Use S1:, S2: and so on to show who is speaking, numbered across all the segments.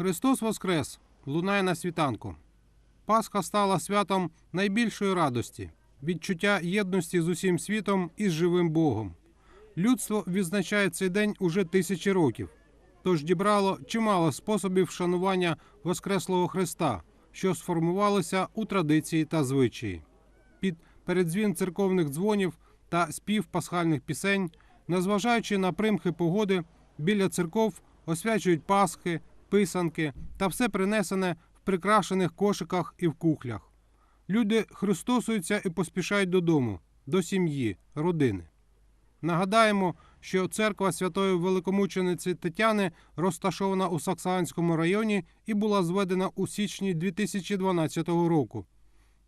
S1: Христос Воскрес! Лунає на світанку. Пасха стала святом найбільшої радості, відчуття єдності з усім світом і з живим Богом. Людство відзначає цей день уже тисячі років, тож дібрало чимало способів вшанування Воскреслого Христа, що сформувалися у традиції та звичаї. Під передзвін церковних дзвонів та спів пасхальних пісень, незважаючи на примхи погоди, біля церков освячують пасхи, писанки та все принесене в прикрашених кошиках і в кухлях. Люди христосуються і поспішають додому, до сім'ї, родини. Нагадаємо, що церква святої великомучениці Тетяни розташована у Саксанському районі і була зведена у січні 2012 року.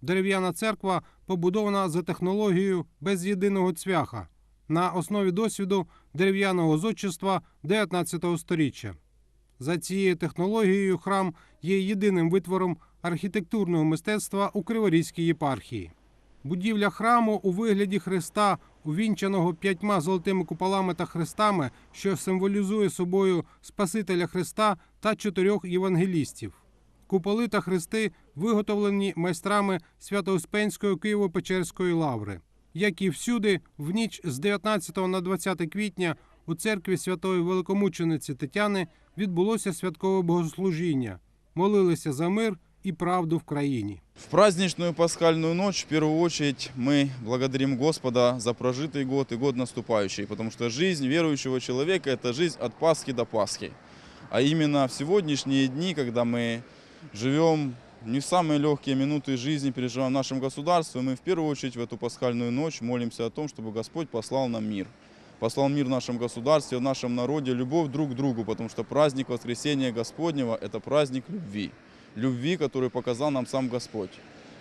S1: Дерев'яна церква побудована за технологією без єдиного цвяха на основі досвіду дерев'яного зодчества 19 століття. За цією технологією храм є єдиним витвором архітектурного мистецтва у Криворізькій єпархії. Будівля храму у вигляді Христа, увінчаного п'ятьма золотими куполами та хрестами, що символізує собою Спасителя Христа та чотирьох євангелістів. Куполи та хрести виготовлені майстрами Свято-Успенської Києво-Печерської лаври. Як і всюди, в ніч з 19 на 20 квітня у церкві святої великомучениці Тетяни відбулося святкове богослужіння. Молилися за мир і правду в країні.
S2: В праздничную пасхальную ночь в первую очередь мы благодарим Господа за прожитый год и год наступающий, потому что жизнь верующего человека – это жизнь от Пасхи до Пасхи. А именно в сегодняшние дни, когда мы живем не в самые легкие минуты жизни, переживаем в нашем государстве, мы в первую очередь в эту пасхальную ночь молимся о том, чтобы Господь послал нам мир. Послал мир в нашем государстве, в нашем народе, любовь друг к другу, потому что праздник Воскресения Господнего – это праздник любви. Любви, которую показал нам сам Господь.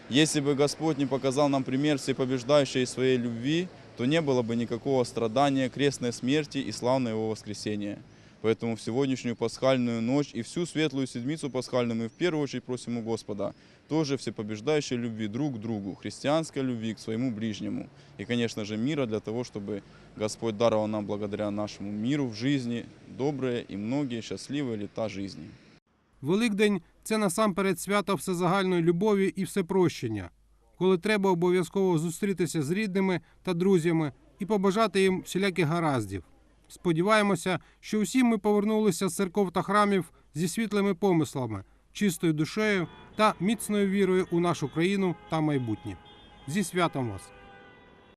S2: Если бы Господь не показал нам пример всепобеждающей своей любви, то не было бы никакого страдания, крестной смерти и славного Его воскресения. Поэтому в сегодняшнюю пасхальную ночь и всю светлую седмицу пасхальную мы в первую очередь просим у Господа тоже всепобеждающей любви друг к другу, христианской любви к своему ближнему. И, конечно же, мира для того, чтобы Господь даровал нам благодаря нашему миру в жизни добрые и многие счастливые лета жизни.
S1: Великдень це насамперед свято всезагальної любові і всепрощення, коли треба обов'язково зустрітися з рідними та друзями і побажати їм всіляких гараздів. Сподіваємося, що всі ми повернулися з церков та храмів зі світлими помислами, чистою душею та міцною вірою у нашу країну та майбутнє. Зі святом вас!